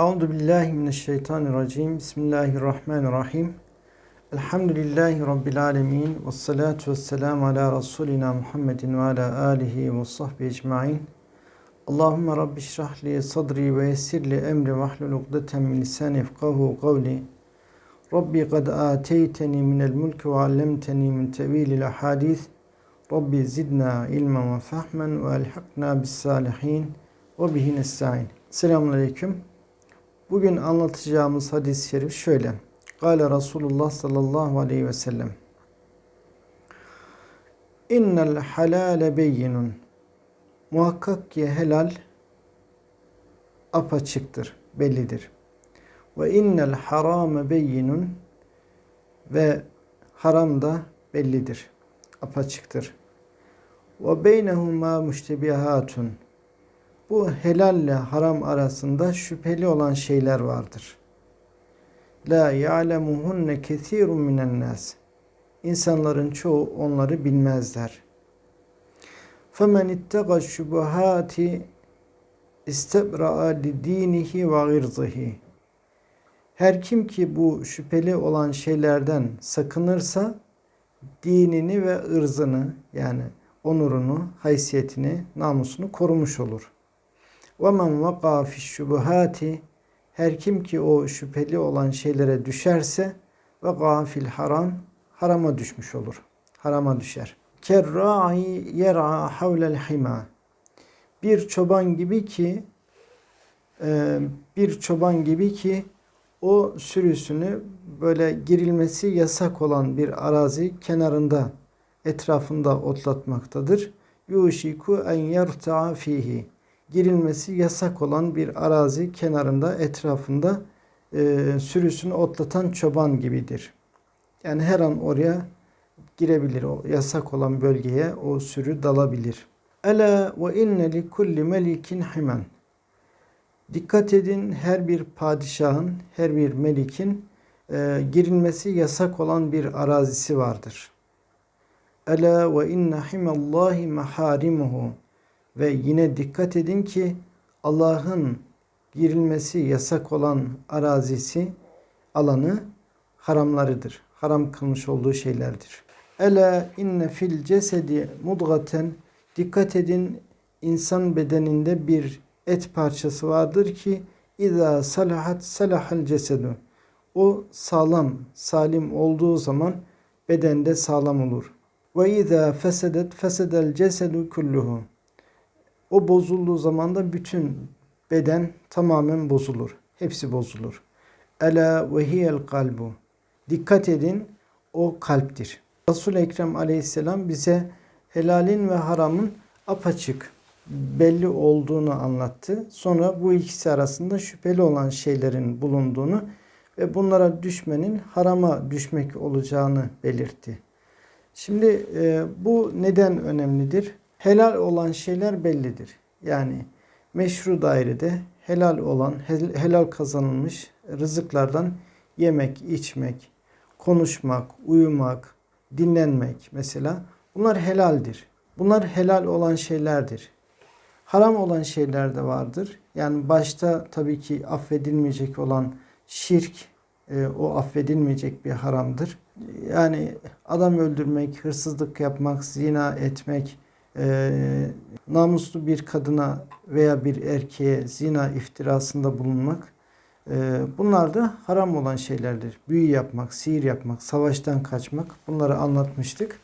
أعوذ بالله من الشيطان الرجيم. بسم الله الرحمن الرحيم. الحمد لله رب العالمين والصلاة والسلام على رسولنا محمد وعلى آله وصحبه أجمعين. اللهم رب اشرح لي صدري ويسر لي أمري واحلل عقدة من لساني يفقه قولي. ربي قد آتيتني من الملك وعلمتني من تأويل الأحاديث. ربي زدنا علما وفهما وألحقنا بالصالحين وبه نستعين. السلام عليكم. Bugün anlatacağımız hadis-i şerif şöyle. Kale Resulullah sallallahu aleyhi ve sellem. İnnel halale beyinun. Muhakkak ki helal apaçıktır, bellidir. Ve innel harame beyinun ve haram da bellidir, apaçıktır. Ve beynehuma müştebihatun. Bu helalle haram arasında şüpheli olan şeyler vardır. La ya'lemuhunne kesirun minen nas. İnsanların çoğu onları bilmezler. Femen ittega şubuhati istebra'a li dinihi ve gırzihi. Her kim ki bu şüpheli olan şeylerden sakınırsa dinini ve ırzını yani onurunu, haysiyetini, namusunu korumuş olur. Ve men vaka şubuhati her kim ki o şüpheli olan şeylere düşerse ve gafil haram harama düşmüş olur. Harama düşer. Kerra'i yera havlel hima. Bir çoban gibi ki e, bir çoban gibi ki o sürüsünü böyle girilmesi yasak olan bir arazi kenarında etrafında otlatmaktadır. Yuşiku en yerta'a fihi girilmesi yasak olan bir arazi kenarında etrafında e, sürüsünü otlatan çoban gibidir. Yani her an oraya girebilir. O yasak olan bölgeye o sürü dalabilir. Ela ve inne li kulli melikin himen. Dikkat edin her bir padişahın, her bir melikin e, girilmesi yasak olan bir arazisi vardır. Ela ve inne himallahi maharimuhu. Ve yine dikkat edin ki Allah'ın girilmesi yasak olan arazisi, alanı haramlarıdır. Haram kılmış olduğu şeylerdir. Ela inne fil cesedi mudgaten dikkat edin insan bedeninde bir et parçası vardır ki İza salahat salahal cesedu. O sağlam, salim olduğu zaman bedende sağlam olur. Ve izâ fesedet fesedel cesedu kulluhu. O bozulduğu zaman da bütün beden tamamen bozulur. Hepsi bozulur. Ela ve hiyel kalbu. Dikkat edin o kalptir. Resul-i Ekrem aleyhisselam bize helalin ve haramın apaçık belli olduğunu anlattı. Sonra bu ikisi arasında şüpheli olan şeylerin bulunduğunu ve bunlara düşmenin harama düşmek olacağını belirtti. Şimdi e, bu neden önemlidir? Helal olan şeyler bellidir. Yani meşru dairede helal olan, helal kazanılmış rızıklardan yemek, içmek, konuşmak, uyumak, dinlenmek mesela bunlar helaldir. Bunlar helal olan şeylerdir. Haram olan şeyler de vardır. Yani başta tabii ki affedilmeyecek olan şirk e, o affedilmeyecek bir haramdır. Yani adam öldürmek, hırsızlık yapmak, zina etmek, e, namuslu bir kadına veya bir erkeğe zina iftirasında bulunmak e, bunlar da haram olan şeylerdir. Büyü yapmak, sihir yapmak, savaştan kaçmak bunları anlatmıştık.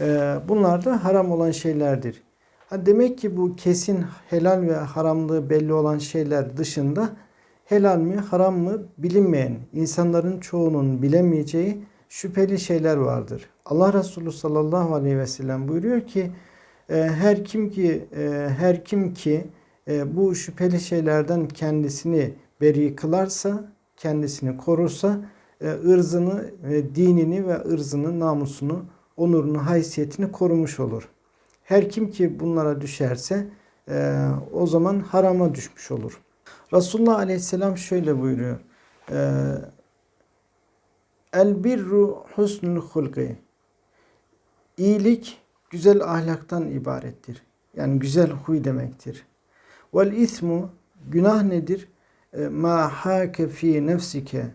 E, bunlar da haram olan şeylerdir. Ha demek ki bu kesin helal ve haramlığı belli olan şeyler dışında helal mi haram mı bilinmeyen insanların çoğunun bilemeyeceği şüpheli şeyler vardır. Allah Resulü sallallahu aleyhi ve sellem buyuruyor ki her kim ki e, her kim ki e, bu şüpheli şeylerden kendisini beri kılarsa, kendisini korursa ırzını, dinini ve ırzını, namusunu, onurunu, haysiyetini korumuş olur. Her kim ki bunlara düşerse o zaman harama düşmüş olur. Resulullah Aleyhisselam şöyle buyuruyor. El birru husnul hulki. İyilik güzel ahlaktan ibarettir. Yani güzel huy demektir. Vel ismu günah nedir? e, ma hake fi nefsike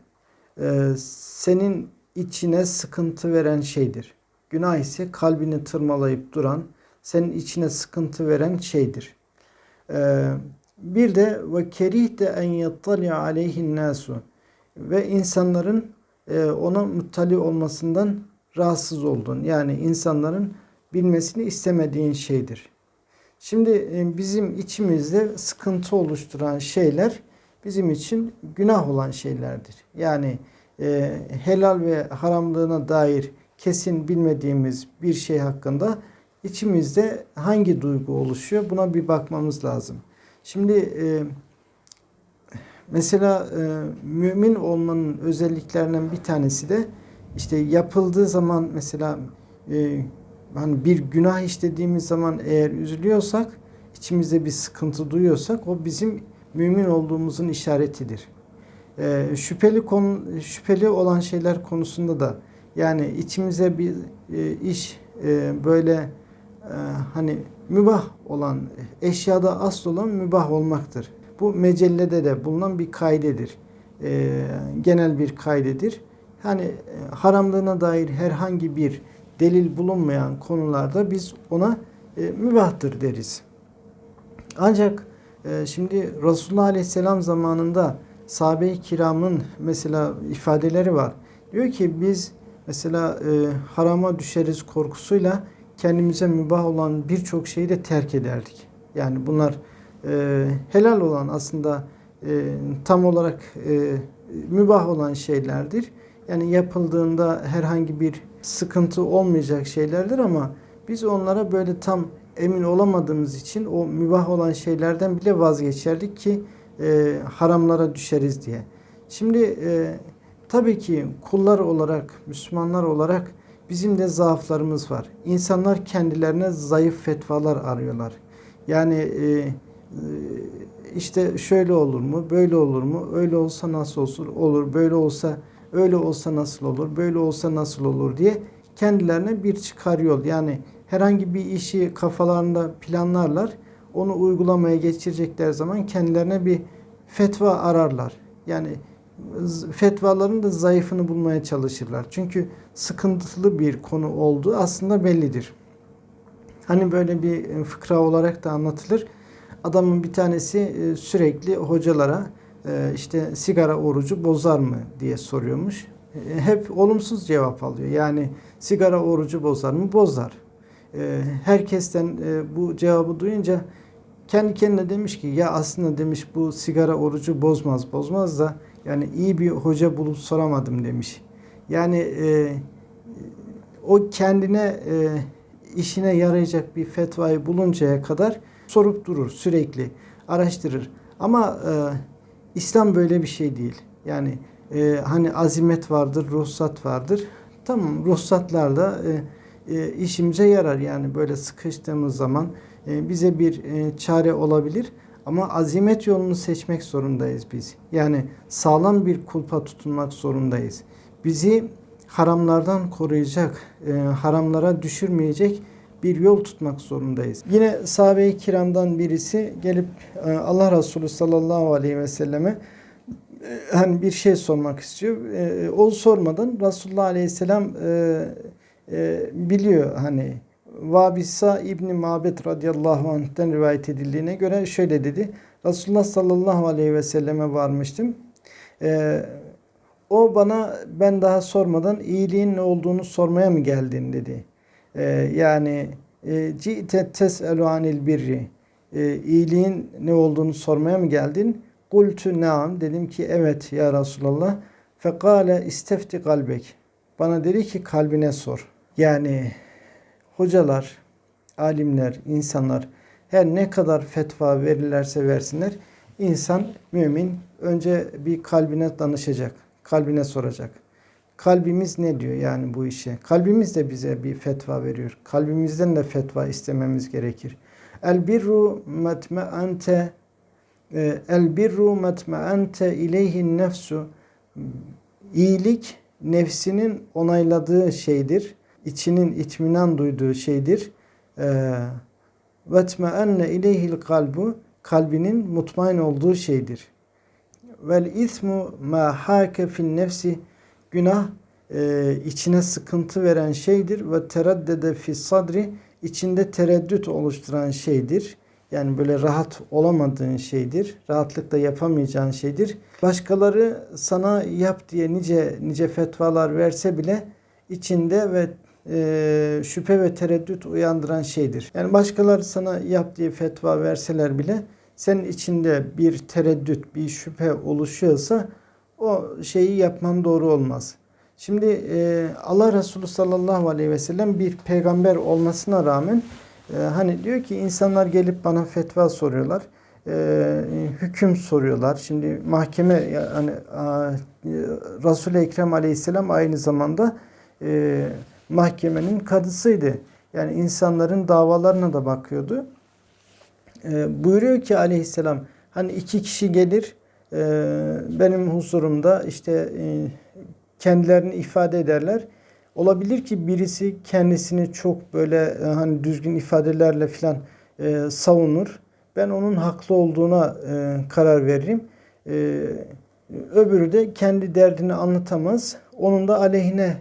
e, senin içine sıkıntı veren şeydir. Günah ise kalbini tırmalayıp duran, senin içine sıkıntı veren şeydir. E, bir de ve kerihte en yattali aleyhin nasu ve insanların ona muttali olmasından rahatsız oldun. Yani insanların bilmesini istemediğin şeydir. Şimdi e, bizim içimizde sıkıntı oluşturan şeyler bizim için günah olan şeylerdir. Yani e, helal ve haramlığına dair kesin bilmediğimiz bir şey hakkında içimizde hangi duygu oluşuyor buna bir bakmamız lazım. Şimdi e, mesela e, mümin olmanın özelliklerinden bir tanesi de işte yapıldığı zaman mesela e, hani bir günah işlediğimiz zaman eğer üzülüyorsak, içimizde bir sıkıntı duyuyorsak o bizim mümin olduğumuzun işaretidir. E, şüpheli konu şüpheli olan şeyler konusunda da yani içimize bir e, iş e, böyle e, hani mübah olan eşyada asıl olan mübah olmaktır. Bu mecellede de bulunan bir kaydedir. E, genel bir kaydedir. Hani e, haramlığına dair herhangi bir delil bulunmayan konularda biz ona e, mübahtır deriz. Ancak e, şimdi Resulullah Aleyhisselam zamanında sahabe-i kiramın mesela ifadeleri var. Diyor ki biz mesela e, harama düşeriz korkusuyla kendimize mübah olan birçok şeyi de terk ederdik. Yani bunlar e, helal olan aslında e, tam olarak e, mübah olan şeylerdir. Yani yapıldığında herhangi bir sıkıntı olmayacak şeylerdir ama biz onlara böyle tam emin olamadığımız için o mübah olan şeylerden bile vazgeçerdik ki e, haramlara düşeriz diye. Şimdi e, tabii ki kullar olarak, Müslümanlar olarak bizim de zaaflarımız var. İnsanlar kendilerine zayıf fetvalar arıyorlar. Yani e, e, işte şöyle olur mu, böyle olur mu, öyle olsa nasıl olur, olur böyle olsa öyle olsa nasıl olur, böyle olsa nasıl olur diye kendilerine bir çıkar yol. Yani herhangi bir işi kafalarında planlarlar. Onu uygulamaya geçirecekler zaman kendilerine bir fetva ararlar. Yani fetvaların da zayıfını bulmaya çalışırlar. Çünkü sıkıntılı bir konu olduğu aslında bellidir. Hani böyle bir fıkra olarak da anlatılır. Adamın bir tanesi e, sürekli hocalara e, işte sigara orucu bozar mı diye soruyormuş. E, hep olumsuz cevap alıyor. Yani sigara orucu bozar mı? Bozar. Herkesten bu cevabı duyunca kendi kendine demiş ki ya aslında demiş bu sigara orucu bozmaz bozmaz da yani iyi bir hoca bulup soramadım demiş. Yani e, o kendine e, işine yarayacak bir fetvayı buluncaya kadar sorup durur sürekli araştırır. Ama e, İslam böyle bir şey değil. Yani e, hani azimet vardır, ruhsat vardır. Tamam ruhsatlar e, e, işimize yarar. Yani böyle sıkıştığımız zaman e, bize bir e, çare olabilir. Ama azimet yolunu seçmek zorundayız biz. Yani sağlam bir kulpa tutunmak zorundayız. Bizi haramlardan koruyacak, e, haramlara düşürmeyecek bir yol tutmak zorundayız. Yine sahabe-i kiramdan birisi gelip e, Allah Resulü sallallahu aleyhi ve selleme e, hani bir şey sormak istiyor. E, o sormadan Resulullah aleyhisselam biliyor hani Vabisa İbni Mabet radıyallahu anh'ten rivayet edildiğine göre şöyle dedi. Resulullah sallallahu aleyhi ve selleme varmıştım. o bana ben daha sormadan iyiliğin ne olduğunu sormaya mı geldin dedi. Ee, yani e, ci'te tes'elu anil birri e, iyiliğin ne olduğunu sormaya mı geldin? Kultu naam dedim ki evet ya Resulallah. Fekale istefti kalbek. Bana dedi ki kalbine sor. Yani hocalar, alimler, insanlar her ne kadar fetva verirlerse versinler insan mümin önce bir kalbine danışacak. Kalbine soracak. Kalbimiz ne diyor yani bu işe? Kalbimiz de bize bir fetva veriyor. Kalbimizden de fetva istememiz gerekir. El birru metme'ente el birru metme'ente ileyhin nefsu İyilik nefsinin onayladığı şeydir. İçinin itminan duyduğu şeydir. Vetme'enne ileyhil kalbu kalbinin mutmain olduğu şeydir. vel ismu ma hake fin nefsi günah e, içine sıkıntı veren şeydir ve teraddede fi sadri içinde tereddüt oluşturan şeydir. Yani böyle rahat olamadığın şeydir. Rahatlıkla yapamayacağın şeydir. Başkaları sana yap diye nice nice fetvalar verse bile içinde ve e, şüphe ve tereddüt uyandıran şeydir. Yani başkaları sana yap diye fetva verseler bile senin içinde bir tereddüt, bir şüphe oluşuyorsa o şeyi yapman doğru olmaz. Şimdi e, Allah Resulü sallallahu aleyhi ve sellem bir peygamber olmasına rağmen e, hani diyor ki insanlar gelip bana fetva soruyorlar. E, hüküm soruyorlar. Şimdi mahkeme yani Resul-i Ekrem aleyhisselam aynı zamanda e, mahkemenin kadısıydı. Yani insanların davalarına da bakıyordu. E, buyuruyor ki aleyhisselam hani iki kişi gelir e, benim huzurumda işte e, kendilerini ifade ederler. Olabilir ki birisi kendisini çok böyle e, hani düzgün ifadelerle filan e, savunur. Ben onun haklı olduğuna karar veririm. Öbürü de kendi derdini anlatamaz. Onun da aleyhine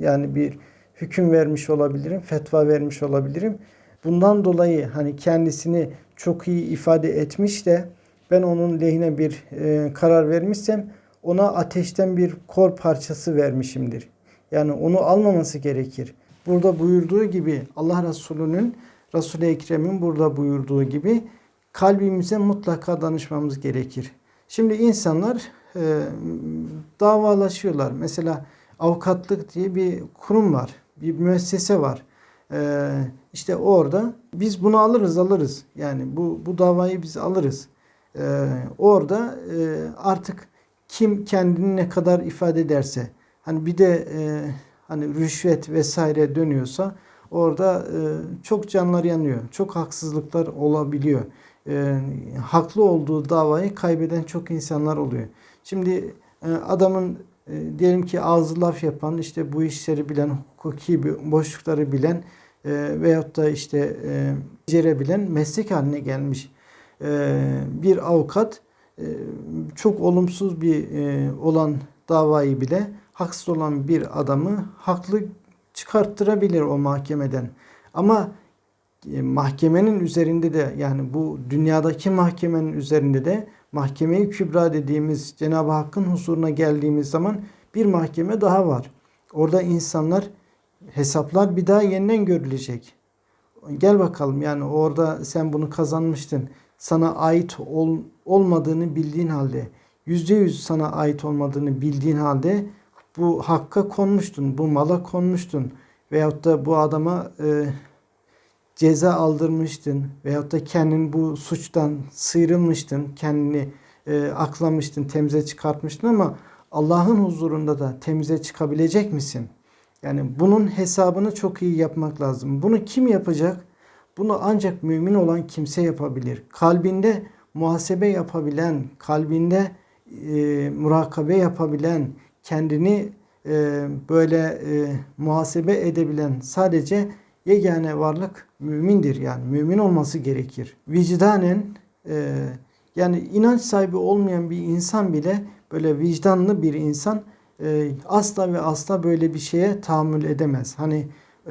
yani bir hüküm vermiş olabilirim, fetva vermiş olabilirim. Bundan dolayı hani kendisini çok iyi ifade etmiş de ben onun lehine bir e, karar vermişsem ona ateşten bir kor parçası vermişimdir. Yani onu almaması gerekir. Burada buyurduğu gibi Allah Resulü'nün Resul-i Ekrem'in burada buyurduğu gibi kalbimize mutlaka danışmamız gerekir. Şimdi insanlar e, davalaşıyorlar. Mesela avukatlık diye bir kurum var. Bir müessese var. E, işte orada biz bunu alırız alırız. Yani bu, bu davayı biz alırız. E, orada e, artık kim kendini ne kadar ifade ederse hani bir de e, hani rüşvet vesaire dönüyorsa orada e, çok canlar yanıyor. Çok haksızlıklar olabiliyor. E, haklı olduğu davayı kaybeden çok insanlar oluyor. Şimdi e, adamın e, diyelim ki ağzı laf yapan işte bu işleri bilen hukuki boşlukları bilen e, veyahut da işte e, becerebilen meslek haline gelmiş bir avukat e, çok olumsuz bir e, olan davayı bile haksız olan bir adamı haklı çıkarttırabilir o mahkemeden. Ama e, mahkemenin üzerinde de yani bu dünyadaki mahkemenin üzerinde de mahkemeyi kübra dediğimiz Cenab-ı Hakk'ın huzuruna geldiğimiz zaman bir mahkeme daha var. Orada insanlar hesaplar bir daha yeniden görülecek. Gel bakalım yani orada sen bunu kazanmıştın sana ait ol, olmadığını bildiğin halde, yüzde yüz sana ait olmadığını bildiğin halde bu hakka konmuştun, bu mala konmuştun veyahut da bu adama e, ceza aldırmıştın veyahut da kendin bu suçtan sıyrılmıştın, kendini e, aklamıştın, temize çıkartmıştın ama Allah'ın huzurunda da temize çıkabilecek misin? Yani bunun hesabını çok iyi yapmak lazım. Bunu kim yapacak? Bunu ancak mümin olan kimse yapabilir. Kalbinde muhasebe yapabilen, kalbinde e, murakabe yapabilen, kendini e, böyle e, muhasebe edebilen sadece yegane varlık mümindir. Yani mümin olması gerekir. Vicdanen e, yani inanç sahibi olmayan bir insan bile böyle vicdanlı bir insan e, asla ve asla böyle bir şeye tahammül edemez. Hani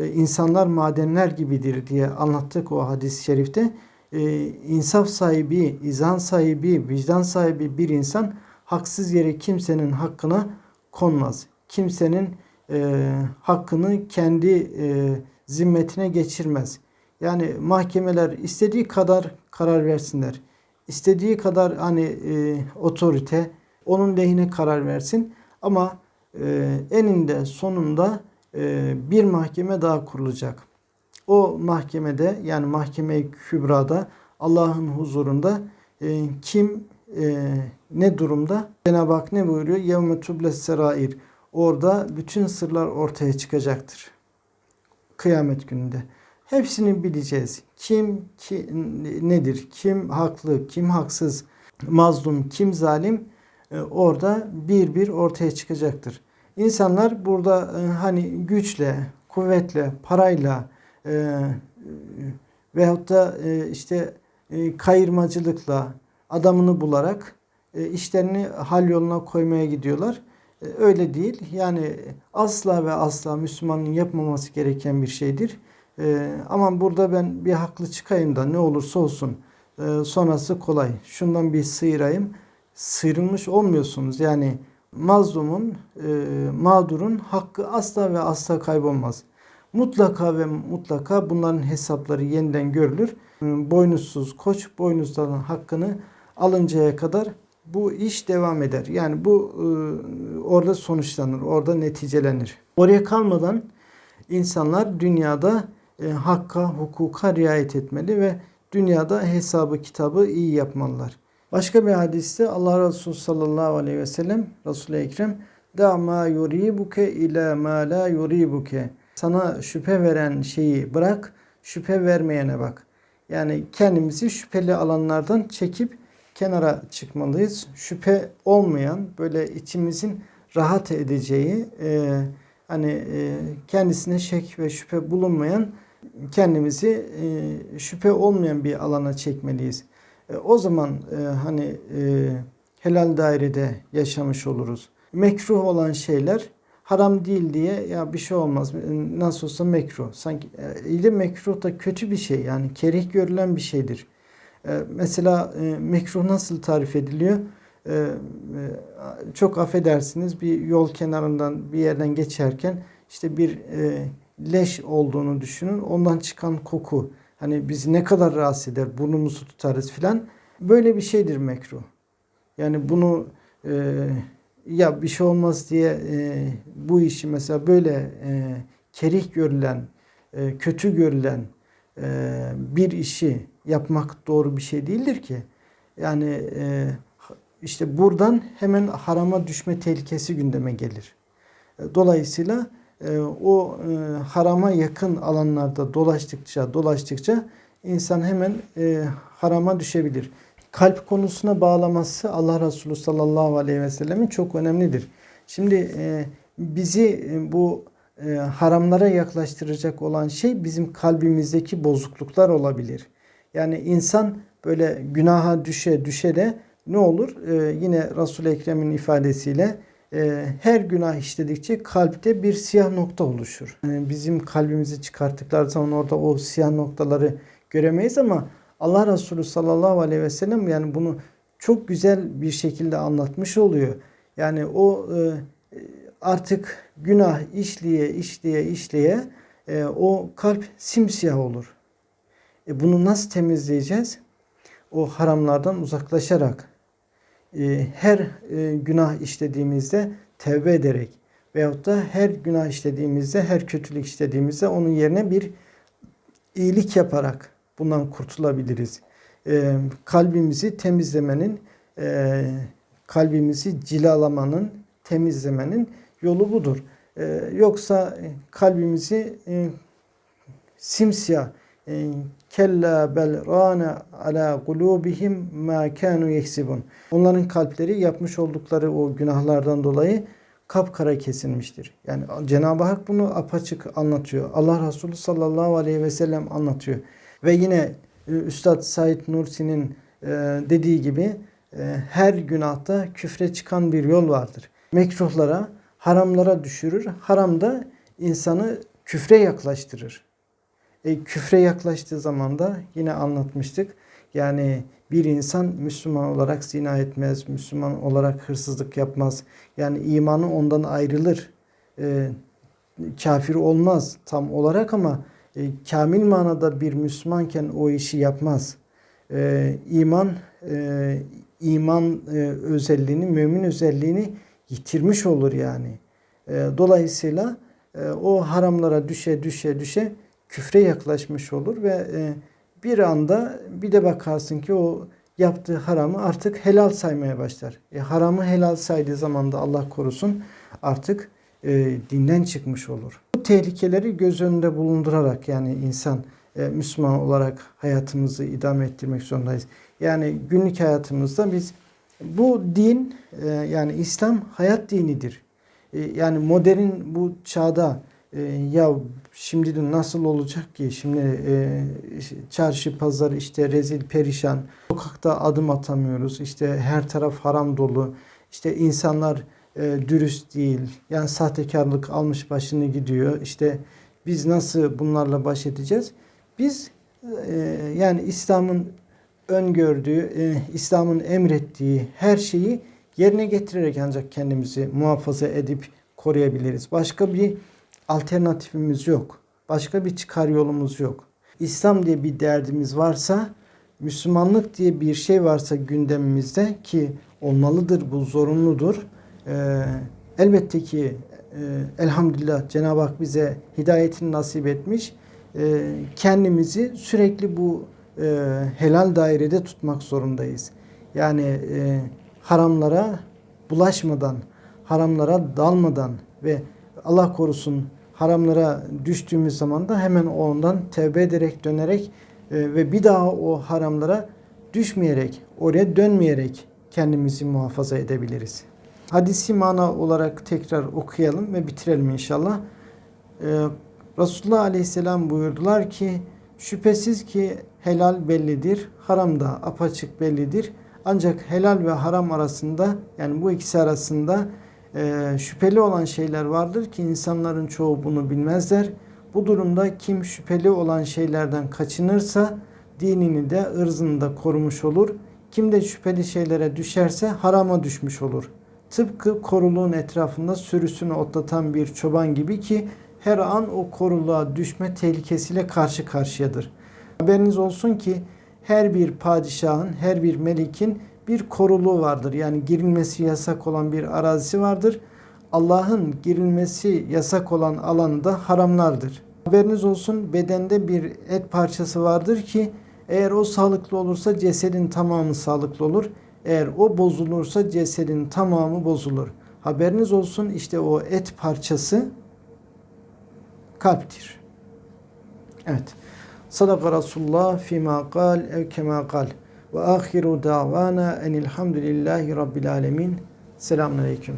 insanlar madenler gibidir diye anlattık o hadis-i şerifte. E, insaf sahibi, izan sahibi, vicdan sahibi bir insan haksız yere kimsenin hakkına konmaz. Kimsenin e, hakkını kendi e, zimmetine geçirmez. Yani mahkemeler istediği kadar karar versinler. İstediği kadar hani e, otorite onun lehine karar versin. Ama e, eninde sonunda e, bir mahkeme daha kurulacak. O mahkemede yani mahkeme-i kübrada Allah'ın huzurunda e, kim e, ne durumda? Cenab-ı Hak ne buyuruyor? Yevme tubles serair. Orada bütün sırlar ortaya çıkacaktır. Kıyamet gününde. Hepsini bileceğiz. Kim ki, nedir? Kim haklı, kim haksız, mazlum, kim zalim? orada bir bir ortaya çıkacaktır. İnsanlar burada e, hani güçle, kuvvetle, parayla e, veyahut da e, işte e, kayırmacılıkla adamını bularak e, işlerini hal yoluna koymaya gidiyorlar. E, öyle değil. Yani asla ve asla Müslümanın yapmaması gereken bir şeydir. E, ama burada ben bir haklı çıkayım da ne olursa olsun e, sonrası kolay. Şundan bir sıyırayım. Sıyrılmış olmuyorsunuz. Yani mazlumun, e, mağdurun hakkı asla ve asla kaybolmaz. Mutlaka ve mutlaka bunların hesapları yeniden görülür. E, Boynuzsuz koç boynuzların hakkını alıncaya kadar bu iş devam eder. Yani bu e, orada sonuçlanır, orada neticelenir. Oraya kalmadan insanlar dünyada e, hakka, hukuka riayet etmeli ve dünyada hesabı kitabı iyi yapmalılar. Başka bir hadiste Allah Resulü sallallahu aleyhi ve sellem Resul-i Ekrem da ma yuribuke ila ma la yuribuke. Sana şüphe veren şeyi bırak, şüphe vermeyene bak. Yani kendimizi şüpheli alanlardan çekip kenara çıkmalıyız. Şüphe olmayan, böyle içimizin rahat edeceği, e, hani e, kendisine şek ve şüphe bulunmayan, kendimizi e, şüphe olmayan bir alana çekmeliyiz. E, o zaman e, hani e, helal dairede yaşamış oluruz. Mekruh olan şeyler haram değil diye ya bir şey olmaz nasıl olsa mekruh. Sanki e, de mekruh da kötü bir şey yani kerih görülen bir şeydir. E, mesela e, mekruh nasıl tarif ediliyor? E, e, çok affedersiniz bir yol kenarından bir yerden geçerken işte bir e, leş olduğunu düşünün. Ondan çıkan koku hani bizi ne kadar rahatsız eder burnumuzu tutarız filan. Böyle bir şeydir mekruh. Yani bunu e, ya bir şey olmaz diye e, bu işi mesela böyle e, kerih görülen, e, kötü görülen e, bir işi yapmak doğru bir şey değildir ki. Yani e, işte buradan hemen harama düşme tehlikesi gündeme gelir. E, dolayısıyla e, o e, harama yakın alanlarda dolaştıkça dolaştıkça insan hemen e, harama düşebilir. Kalp konusuna bağlaması Allah Resulü sallallahu aleyhi ve sellemin çok önemlidir. Şimdi e, bizi bu haramlara yaklaştıracak olan şey bizim kalbimizdeki bozukluklar olabilir. Yani insan böyle günaha düşe düşe de ne olur? E, yine Resul-i Ekrem'in ifadesiyle her günah işledikçe kalpte bir siyah nokta oluşur. Yani bizim kalbimizi çıkarttıkları zaman orada o siyah noktaları göremeyiz ama Allah Resulü sallallahu aleyhi ve sellem yani bunu çok güzel bir şekilde anlatmış oluyor. Yani o e, artık günah işleye işleye işleye e, o kalp simsiyah olur. E bunu nasıl temizleyeceğiz? O haramlardan uzaklaşarak her e, günah işlediğimizde tevbe ederek veyahut da her günah işlediğimizde, her kötülük işlediğimizde onun yerine bir iyilik yaparak bundan kurtulabiliriz. E, kalbimizi temizlemenin, e, kalbimizi cilalamanın, temizlemenin yolu budur. E, yoksa kalbimizi e, simsiyah e, kella bel rana ala kulubihim ma kanu yeksibun. Onların kalpleri yapmış oldukları o günahlardan dolayı kapkara kesilmiştir. Yani Cenab-ı Hak bunu apaçık anlatıyor. Allah Resulü sallallahu aleyhi ve sellem anlatıyor. Ve yine e, Üstad Said Nursi'nin e, dediği gibi e, her günahta küfre çıkan bir yol vardır. Mekruhlara, haramlara düşürür. Haram da insanı küfre yaklaştırır. E, küfre yaklaştığı zaman da yine anlatmıştık. Yani bir insan Müslüman olarak zina etmez, Müslüman olarak hırsızlık yapmaz. Yani imanı ondan ayrılır. E, kafir olmaz tam olarak ama e, kamil manada bir Müslümanken o işi yapmaz. E, iman e, iman e, özelliğini, mümin özelliğini yitirmiş olur yani. E, dolayısıyla e, o haramlara düşe düşe düşe küfre yaklaşmış olur ve e, bir anda bir de bakarsın ki o yaptığı haramı artık helal saymaya başlar. E, haramı helal saydığı zaman da Allah korusun artık e, dinden çıkmış olur. Bu tehlikeleri göz önünde bulundurarak yani insan e, Müslüman olarak hayatımızı idame ettirmek zorundayız. Yani günlük hayatımızda biz bu din e, yani İslam hayat dinidir. E, yani modern bu çağda e, ya şimdi de nasıl olacak ki? Şimdi e, çarşı pazar işte rezil perişan. Sokakta adım atamıyoruz. İşte her taraf haram dolu. İşte insanlar e, dürüst değil. Yani sahtekarlık almış başını gidiyor. İşte biz nasıl bunlarla baş edeceğiz? Biz e, yani İslam'ın öngördüğü, e, İslam'ın emrettiği her şeyi yerine getirerek ancak kendimizi muhafaza edip koruyabiliriz. Başka bir alternatifimiz yok. Başka bir çıkar yolumuz yok. İslam diye bir derdimiz varsa, Müslümanlık diye bir şey varsa gündemimizde ki olmalıdır, bu zorunludur. Ee, elbette ki e, elhamdülillah Cenab-ı Hak bize hidayetini nasip etmiş. Ee, kendimizi sürekli bu e, helal dairede tutmak zorundayız. Yani e, haramlara bulaşmadan, haramlara dalmadan ve Allah korusun haramlara düştüğümüz zaman da hemen ondan tevbe ederek dönerek e, ve bir daha o haramlara düşmeyerek, oraya dönmeyerek kendimizi muhafaza edebiliriz. Hadisi mana olarak tekrar okuyalım ve bitirelim inşallah. Ee, Resulullah Aleyhisselam buyurdular ki şüphesiz ki helal bellidir, haram da apaçık bellidir. Ancak helal ve haram arasında yani bu ikisi arasında e, şüpheli olan şeyler vardır ki insanların çoğu bunu bilmezler. Bu durumda kim şüpheli olan şeylerden kaçınırsa dinini de ırzını da korumuş olur. Kim de şüpheli şeylere düşerse harama düşmüş olur. Tıpkı koruluğun etrafında sürüsünü otlatan bir çoban gibi ki her an o koruluğa düşme tehlikesiyle karşı karşıyadır. Haberiniz olsun ki her bir padişahın, her bir melikin bir koruluğu vardır. Yani girilmesi yasak olan bir arazisi vardır. Allah'ın girilmesi yasak olan alanı da haramlardır. Haberiniz olsun bedende bir et parçası vardır ki eğer o sağlıklı olursa cesedin tamamı sağlıklı olur. Eğer o bozulursa cesedin tamamı bozulur. Haberiniz olsun işte o et parçası kalptir. Evet. Sadaka Resulullah fîmâ kal ev kemâ kal. Ve ahiru davana enilhamdülillahi rabbil alemin. Selamun aleyküm.